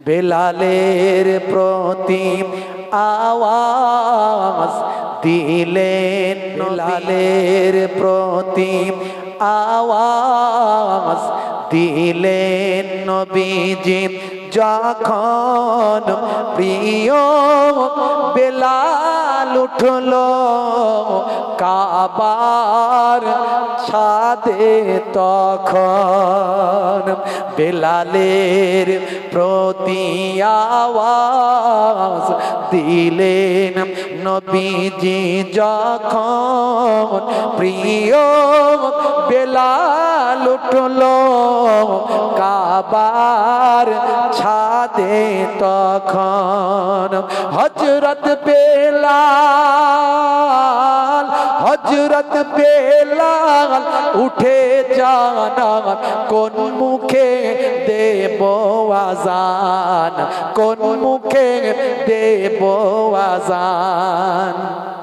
বেলালের প্রতি আওয়াজ দিলেন লালের প্রতি আওয়াজ দিলেন নবীজি। যখন প্রিয় বেলাল উঠল কাবার ছাদে তখন বেলালের প্রতি আওয়াজ দিলেন নবীজি, যখন প্রিয় বেলাল উঠল কাবার ছাদে তখন। হজরত বেলাল হজরত বেলাল উঠে জানা কোন মুখে দেব আজান? কোন মুখে দেব আজান?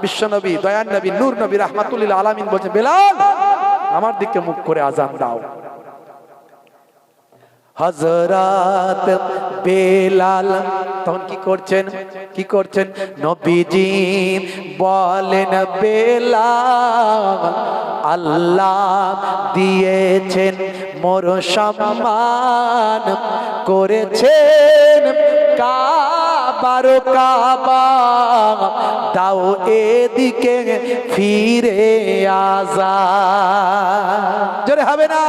বিশ্বনবী দয়ান নবী নূর নবী রহমাতুল্লিল আলামিন বলছেন, বেলাল! আমার দিকে মুখ করে আজান দাও। হজরত বেলাল তখন কি করছেন? কি করছেন? নবীজি বলেন, বেলাল, আল্লাহ দিয়েছেন মোর সম্মান, করেছেন কাবার কাবা। দাও এদিকে ফিরে আজা। জোরে হবে না,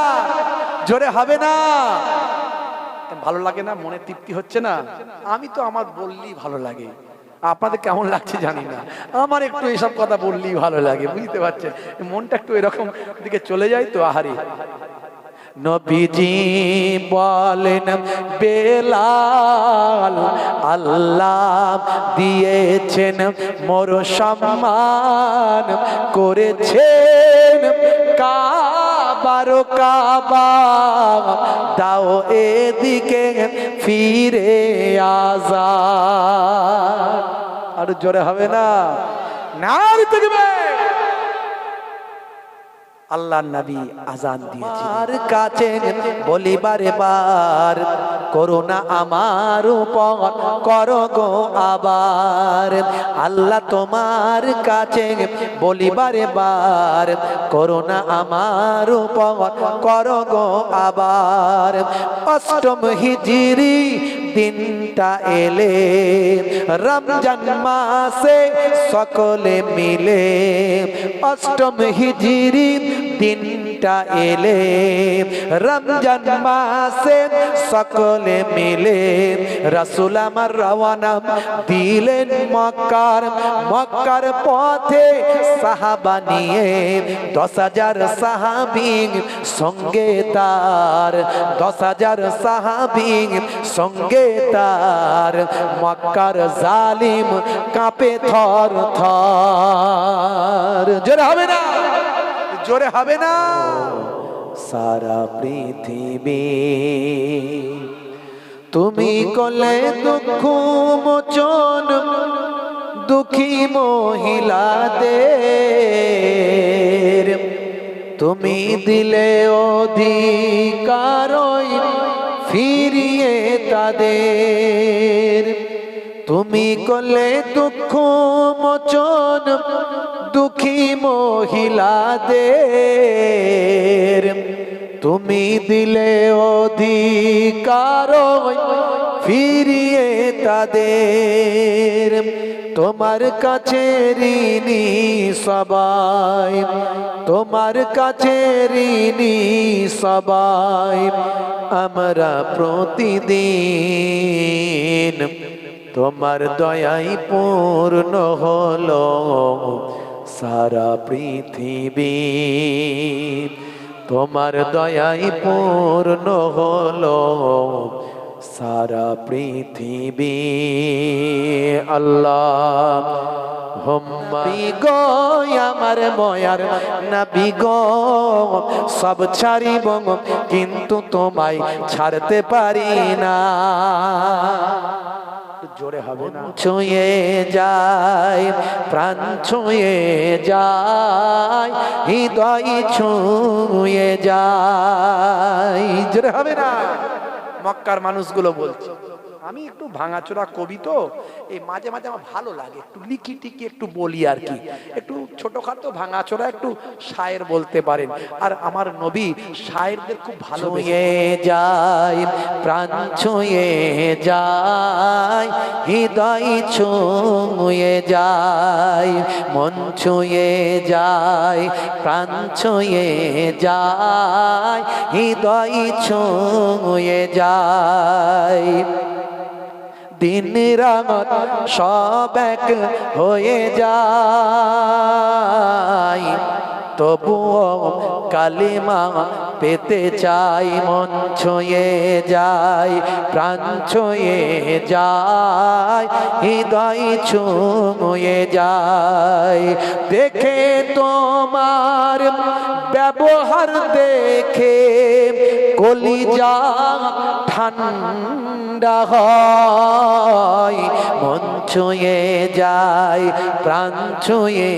জোরে হবে না। ভালো লাগে না, মনে তৃপ্তি হচ্ছে না। আমি তো আমার বললেই ভালো লাগে। আপনাদের কেমন লাগছে জানি না। আমার একটু এসব কথা বললেই ভালো লাগে, বুঝতে পারছেন? মনটা একটু এরকম দিকে চলে যায় তো, আহারে। নবীজি বলেন, বেলাল আল্লাহ দিয়েছেন, মোর সম্মান করেছেন। কাবার কাবা, দাও এদিকে ফিরে আজা আর জোরে হবে না? না আল্লাহ নবী আজান দিয়েছে বলিবারে বার করোনা আমার উপর করো গো আবার। আল্লাহ তোমার কাছে বলিবারে বার করোনা আমার উপর করো গো আবার। অষ্টম হিজিরি দিনটা এলে রমজান মাসে সকলে মিলে অষ্টম হিজিরি দিনটা এলে রমজান মাসে সকলে মিলে রসুল আমার রওয়ানা দিলেন মক্কার মক্কার পথে সাহাবা নিয়ে দশ হাজার সাহাবিং সঙ্গে তার দশ হাজার সাহাবিং সঙ্গে তার মক্কার জালিম কাঁপে থর থর জোরে হবে না জোরে হবে না। সারা পৃথিবী, তুমি কলে দুঃখ, মোচন, দুঃখী মহিলা মহিলাদের। তুমি দিলে অধিকার ফিরিয়ে তাদের। তুমি কলে দুঃখ, মোচন দুঃখী মহিলাদের তুমি দিলে অধিকার ফিরিয়ে তাদের। তোমার কাছে ঋণী সবাই, তোমার কাছে ঋণী সবাই, আমরা প্রতিদিন তোমার দয়াই পূর্ণ হলো। সারা পৃথিবী। তোমার দয়াই পূর্ণ হলো সারা পৃথিবী। আল্লাহ গো, আমার ময়ার নবী গো, সব ছাড়িব কিন্তু তোমায় ছাড়তে পারি না। জোরে হবে না। ছুঁয়ে যায় প্রাণ ছুঁয়ে যায় হৃদয় ছুঁয়ে যায় জোরে হবে না। মক্কার মানুষগুলো বলছে। আমি একটু ভাঙাচোরা কবি তো, এই মাঝে মাঝে আমার ভালো লাগে। একটু লিখি টিকি, একটু বলি আর কি। একটু ছোটখাটো ভাঙাচোরা, একটু শায়ের বলতে পারেন। আর আমার নবী শায়েরদের খুব ভালো যায়, প্রাণ ছুঁয়ে যায়, হৃদয় ছুঁয়ে যায়, মন ছুঁয়ে যায়, প্রাণ ছুঁয়ে যায়, হৃদয় ছুঁয়ে যায়। দিন রাত সব এক হয়ে যায়। তবুও কালিমা পেতে চাই, মন ছুঁয়ে যায়, প্রাণ ছুঁয়ে যায়, হৃদয় ছুঁয়ে যায়। দেখে তোমার ব্যবহার দেখে কলিজা ঠান্ডা হয়। মন ছুঁয়ে যায়, প্রাণ ছুঁয়ে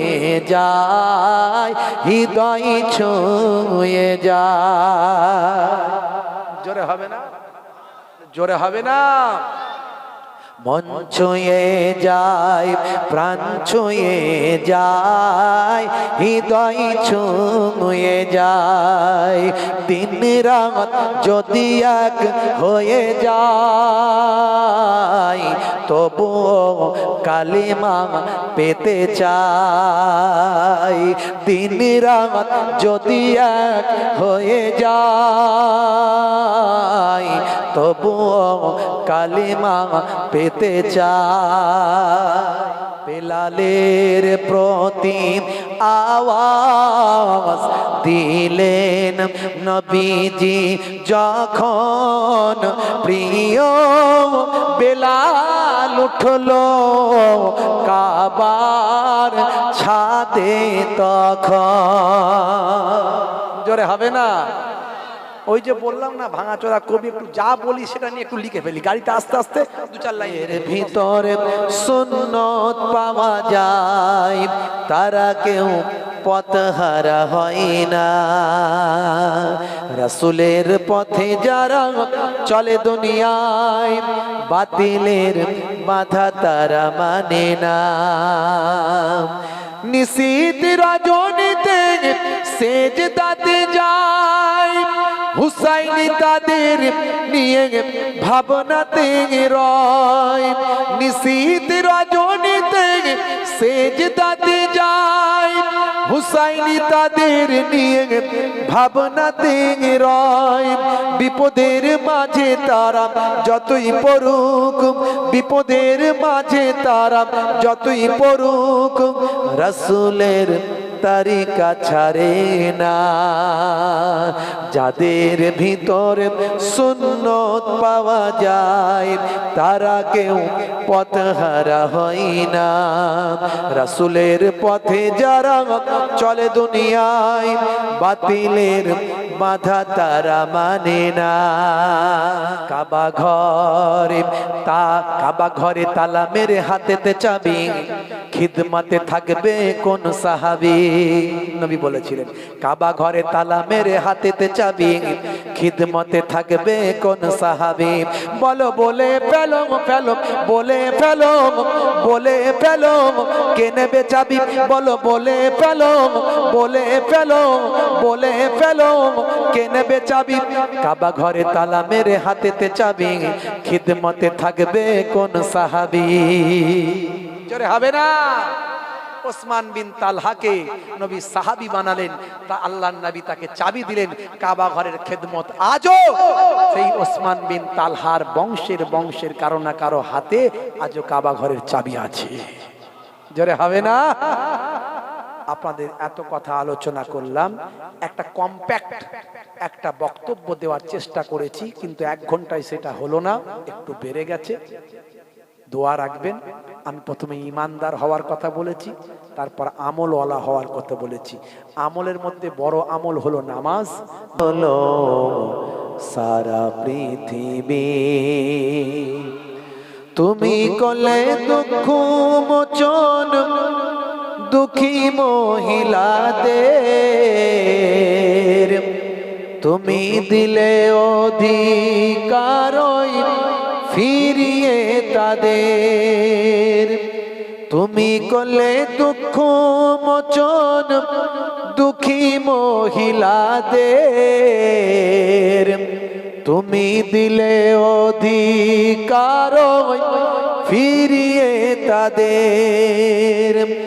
যায়, হৃদয় ছুঁয়ে যায়। জোরে হবে না? জোরে হবে না? মন ছুঁয়ে যায়, প্রাণ ছুঁয়ে যায়, হৃদয় ছুঁয়ে যায়। দিন রাত যদি এক হয়ে যায়, তবুও কালিমা পেতে চাই। দিন রাত যদি এক হয়ে যায় তবুও কালিমা পেতে চাই বেলালের প্রতি আওয়াজ দিলেন নবীজি, যখন প্রিয় বেলাল উঠল কাবার ছাদে তখন জোরে হবে না। ওই যে বললাম না ভাঙাচোরা কবি একটু যা বলি সেটা নিয়ে একটু লিখে ফেলি। গাড়িতে আস্তে আস্তে দু চার লাইন এর ভিতরে সুন্নত পাওয়া যায় তারা কেউ পথহারা হয় না। রাসুলের পথে যারা চলে দুনিয়ায় বাতিলের বাধা তারা মানে না। নিশীত রজনীতে সেজ দাতে যায় হুসাইনি তাদের নিয়ে ভাবনাতে রয়। নিশীত রজনীতে সেজ দাতে যায়। হুসাইনি তাদের নিয়ে ভাবনাতে রয়। বিপদের মাঝে তারা যতই পড়ুক, বিপদের মাঝে তারা যতই পড়ুক, রাসূলের তারিকা ছাড়ে না। যাদের ভিতরে সুন্নত পাওয়া যায়, তারা কেউ পথ হারা হয় না। রাসুলের পথে যারা চলে দুনিয়ায়, বাতিলের বাধা তারা মানে না। কাবা ঘরে তা, কাবা ঘরে তালা মেরে হাতেতে চাবি। খিদমাতে থাকবে কোন সাহাবি। নবী বলেছিলেন, কাবা ঘরে তালা মেরে হাতেতে চাবি। খিদমতে থাকবে কোন সাহাবি। বলো, বলে ফেলো ফেলো বলে ফেলো বলে ফেলো কে নেবে চাবি? বলো, বলে ফেলো বলে ফেলো বলে ফেলো কে নেবে চাবি? কাবা ঘরে তালা মেরে হাতেতে চাবি। খিদমতে থাকবে কোন সাহাবি? জোরে হবে না। ওসমান বিন তালহাকে নবী সাহাবি বানালেন, তা আল্লাহ নবী তাকে চাবি দিলেন, কাবা ঘরের খেদমত আজও সেই ওসমান বিন তালহার বংশের বংশের কারও না কারও হাতে আজও কাবা ঘরের চাবি আছে। জোরে হবে না? আপনাদের এত কথা আলোচনা করলাম। একটা কম্প্যাক্ট একটা বক্তব্য দেওয়ার চেষ্টা করেছি, কিন্তু এক ঘন্টায় সেটা হলো না, একটু বেড়ে গেছে। দোয়া রাখবেন। আমি প্রথমে ইমানদার হওয়ার কথা বলেছি, তারপর আমলওয়ালা হওয়ার কথা বলেছি। আমলের মধ্যে বড় আমল হলো নামাজ, হলো সারা পৃথিবী। তুমি কলে দুঃখ মোচন দুঃখী মহিলাদের তুমি দিলে অধিকার ওই ফিরিয়ে তাদের। তুমি করলে দুঃখ মোচন দুঃখী মহিলাদের। তুমি দিলে অধিকার ফিরিয়ে তাদের।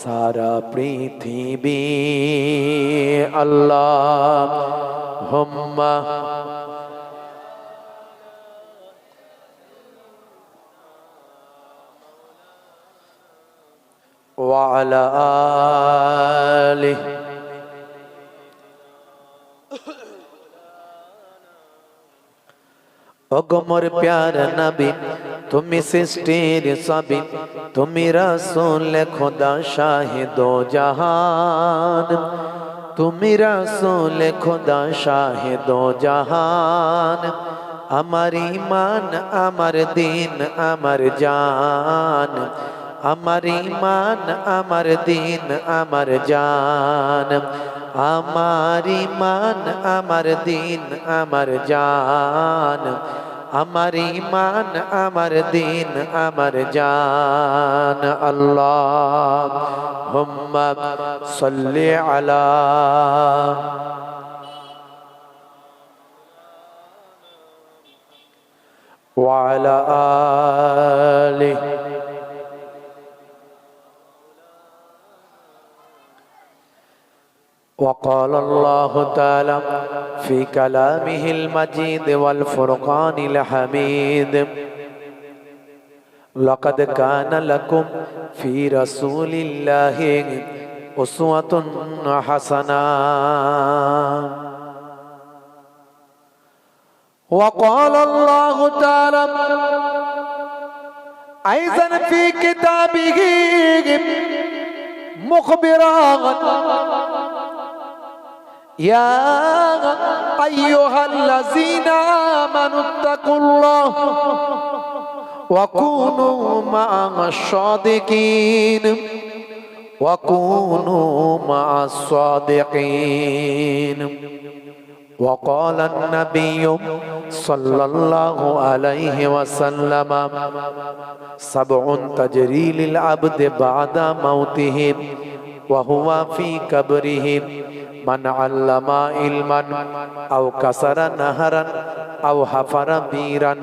সারা পৃথিবী আল্লাহ হোম্মা وعلى آله অগমর প্যার নবী, তুমি সৃষ্টির সবই তুমি রসুল খোদা শাহিদ জাহান তুমি রসুল খোদা শাহিদ জাহান আমার ইমান আমার দিন, আমার জান। আমার ইমান আমার দিন, আমার জান। আমার ইমান আমার দিন আমার জান আমার ইমান আমার দিন আমার জান আল্লাহ হুম্মা সাল্লি আলা وعلى آله وقال الله تعالى في كلامه المجيد والفرقان الحميد. لقد كان لكم في رسول الله أسوة حسنة. وقال الله تعالى أيضا في كتابه مخبرا يا أيها الذين آمنوا اتقوا الله وكونوا مع الصادقين وكونوا مع الصادقين وقال النبي صلى الله عليه وسلم سبع تجري للعبد بعد موته وهو في كبره মান আল্লামা ইলমান, আও কাসারা নাহারান, আও হাফারা বীরান,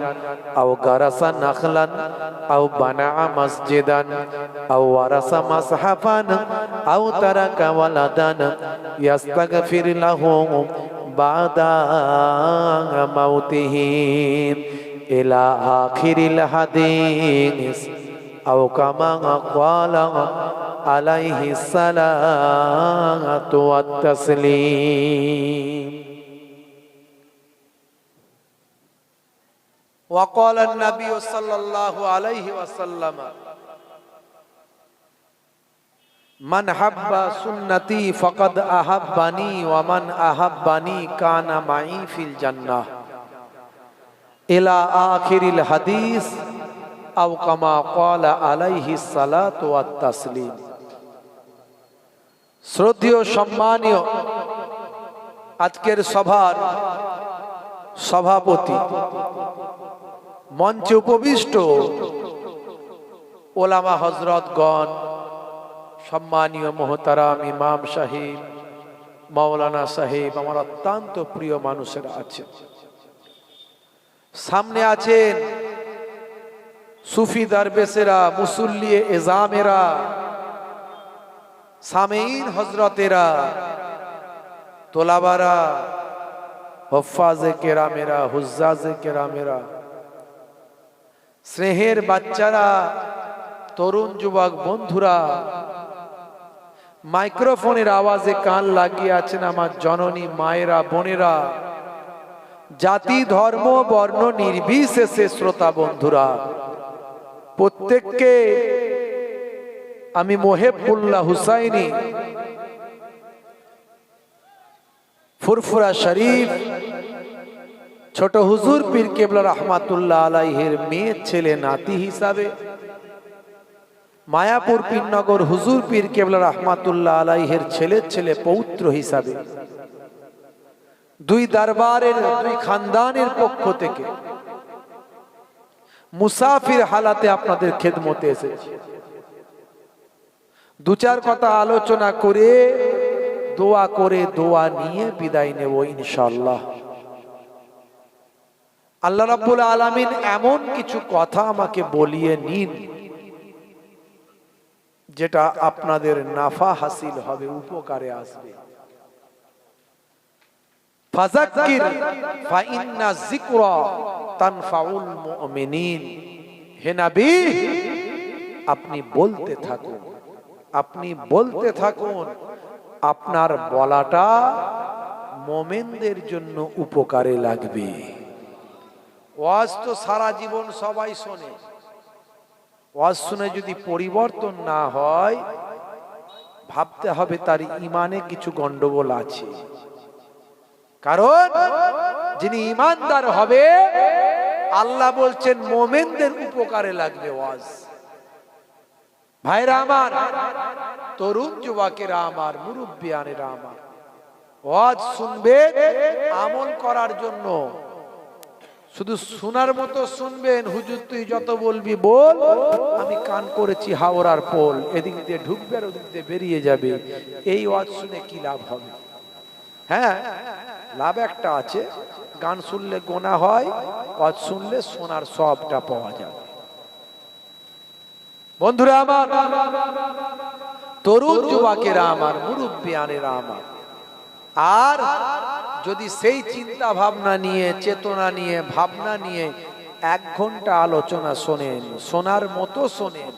আও গারাসা নাখলান, আও বানা মসজিদান, আও ওয়ারাসা মাসহাফান, আও তারাকা ওয়ালাদান, ইয়াস্তাগফির লাহু বাদা মাউতিহি ইলা আখিরিল হাদিস, আও কামা ক্বালা عليه الصلاة والتسليم. وقال النبي صلى الله عليه وسلم من حب سنتي فقد أحبني ومن أحبني كان معي في الجنة. إلى آخر الحديث أو كما قال عليه الصلاة والتسليم. শ্রদ্ধেয়, সম্মানীয় আজকের সভার সভাপতি, মঞ্চে উপবিষ্ট ওলামা হজরতগণ সম্মানীয় মোহতারাম ইমাম সাহেব, মাওলানা সাহেব, আমার অত্যন্ত প্রিয় মানুষেরা আছেন। সামনে আছেন সুফি দারবেসেরা মুসল্লিয়ে এজামেরা সামেইন হজরতেরা তোলাবারা, হফাজে কেরামেরা, হুজ্জাজে কেরামেরা, স্নেহের বাচ্চারা, তরুণ যুবক বন্ধুরা, মাইক্রোফোনের আওয়াজে কান লাগিয়ে আছেন আমার জননী মায়েরা, বোনেরা, জাতি, ধর্ম, বর্ণ, নির্বিশেষে শ্রোতা বন্ধুরা, প্রত্যেককে আমি মোহেবুল্লাহ হুসাইনি। ফুরফুরা শরীফ, ছোট হুজুর পীর কেবলা রহমাতুল্লাহ আলাইহের মেয়ে, ছেলে, নাতি হিসাবে। মায়াপুর পীরনগর হুজুর পীর কেবলা রহমাতুল্লাহ আলাইহের ছেলে ছেলে পৌত্র হিসাবে। দুই দরবারের, দুই খানদানের পক্ষ থেকে। মুসাফির হালাতে আপনাদের খেদমতে এসেছি। দু চার কথা আলোচনা করে, দোয়া করে, দোয়া নিয়ে বিদায় নেব ইনশাল্লাহ আল্লাহ রাব্বুল আলামিন এমন কিছু কথা আমাকে বলিয়ে নিন, যেটা আপনাদের নাফা হাসিল হবে, উপকারে আসবে। ফাযাক্কির, ফাইন্না যিকরা তানফাউল মুমিনিন। হে নবী, আপনি বলতে থাকুন। আপনি বলতে থাকুন, আপনার বলাটা মোমেনদের জন্য উপকারে লাগবে। ওয়াজ তো সারা জীবন সবাই শোনে। ওয়াজ শুনে যদি পরিবর্তন না হয়, ভাবতে হবে তার ইমানে কিছু গন্ডগোল আছে। কারণ, যিনি ইমানদার হবে, আল্লাহ বলছেন মোমেনদের উপকারে লাগবে ওয়াজ। ভাইরা আমার তরুণ যুবকেরা আমার মুরব্বিয়ানেরা আমার ওয়াজ শুনবেন আমল করার জন্য। শুধু শোনার মতো শুনবেন, হুজুর তুই যত বলবি বল। আমি কান করেছি হাওড়ার পোল, এদিক দিয়ে ঢুকবে আর ওদিক দিয়ে বেরিয়ে যাবে। এই ওয়াজ শুনে কি লাভ হবে? হ্যাঁ লাভ একটা আছে। গান শুনলে গোনা হয়, ওয়াজ শুনলে সোনার সবটা পাওয়া যাবে। বন্ধুরা আমার, তরুণ যুবকেরা আমার, মুরব্বিয়ানেরা আমার, আর যদি সেই চিন্তা ভাবনা নিয়ে, চেতনা নিয়ে, ভাবনা নিয়ে এক ঘণ্টা আলোচনা শোনেন, শোনার মতো শোনেন।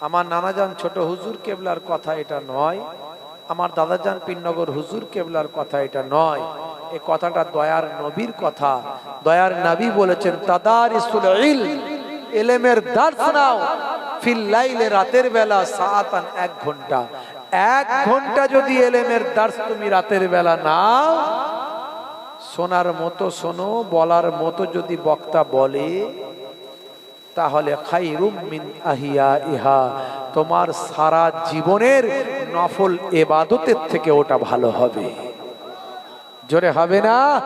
আমার নানাজান ছোট হুজুর কেবলার কথা এটা নয়, আমার দাদাজান পিননগর হুজুর কেবলার কথা এটা নয়, এ কথাটা দয়ার নবীর কথা, দয়ার নবী বলেছেন, তাদারিসুল ইলম। এলেমের দার্স নাও। ফিল লাইলে রাতের বেলা সাআতান এক ঘণ্টা। এক ঘণ্টা যদি এলেমের দার্স তুমি রাতের বেলা নাও, শোনার মতো শোনো, বলার মতো যদি বক্তা বলে, তাহলে মিন আহিয়া ইহা তোমার সারা জীবনের নফল এবাদতের থেকে ওটা ভালো হবে। জোরে হবে না?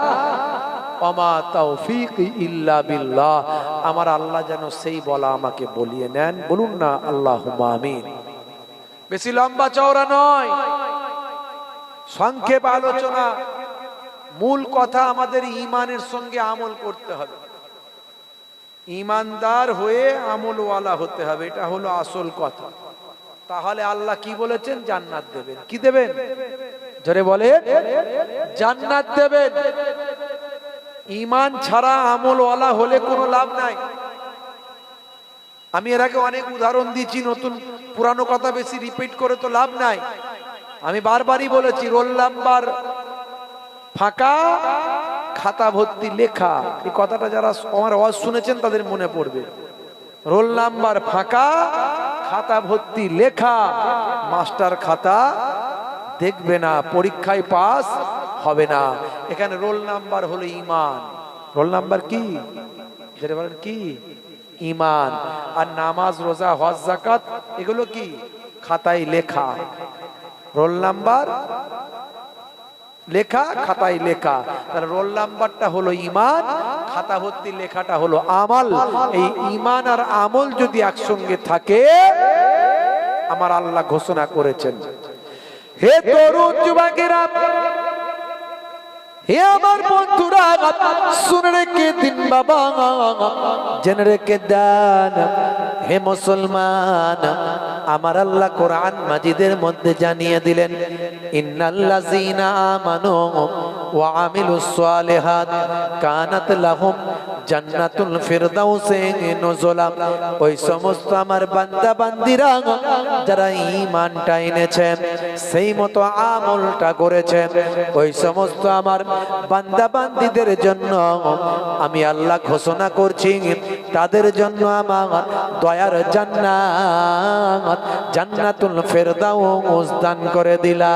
অমা তৌফিক ইল্লা বিল্লাহ। আমার আল্লাহ যেন সেই বলা আমাকে বলিয়ে নেন। বলুন না আল্লাহ আমিন। বেশি লম্বা চওড়া নয়। সংক্ষেপ আলোচনা। মূল কথা আমাদের ইমানের সঙ্গে আমল করতে হবে। ইমানদার হয়ে আমলওয়ালা হতে হবে, এটা হলো আসল কথা। তাহলে আল্লাহ কি বলেছেন? জান্নাত দেবেন। কি দেবেন? জোরে বলে জান্নাত দেবেন। ইমান ছাড়া আমলওয়ালা হলে কোনো লাভ নাই। আমি এর আগে অনেক উদাহরণ দিয়েছি, নতুন পুরানো কথা বেশি রিপিট করে তো লাভ নাই। আমি বারবারই বলেছি রোল নাম্বার ফাঁকা, খাতা ভর্তি লেখা। এই কথাটা যারা আমার আওয়াজ শুনেছেন তাদের মনে পড়বে। রোল নাম্বার ফাঁকা, খাতা ভর্তি লেখা। মাস্টার খাতা দেখবে না, পরীক্ষায় পাস হবে না। এখানে রোল নাম্বার হলো ইমান রোল নাম্বার কি? যেটা বলেন কি? ইমান আর নামাজ, রোজা, হজ জাকাত এগুলো কি? খাতায় লেখা। Roll number? লেখা, খাতায় লেখা। তার রোল নাম্বারটা হলো ইমান খাতা ভর্তি লেখাটা হলো আমল। এই ইমান আর আমল যদি একসঙ্গে থাকে, আমার আল্লাহ ঘোষণা করেছেন। হে তরুণ যুবকেরা হে আমার বন্ধুরা, শুনে রেখে দিন বাবা, জেনে রেখে দেন। হে মুসলমান, আমার আল্লাহ কোরআন মাজিদের মধ্যে জানিয়ে দিলেন, ইন্নাল্লাযীনা আমানু ওয়া আমিলুস সালিহাত কানাত লাহুম জান্নাতুল ফিরদাউসে নুজুলা। ওই সমস্ত আমার বান্দা বান্দিরা যারা ঈমানটা এনেছেন সেই মতো আমলটা করেছেন ওই সমস্ত আমার বান্দা বান্দিদের জন্য আমি আল্লাহ ঘোষণা করছি, তাদের জন্য আমার দয়ার জান্নাত, জান্নাতুল ফেরদাউস দান করে দিলাম।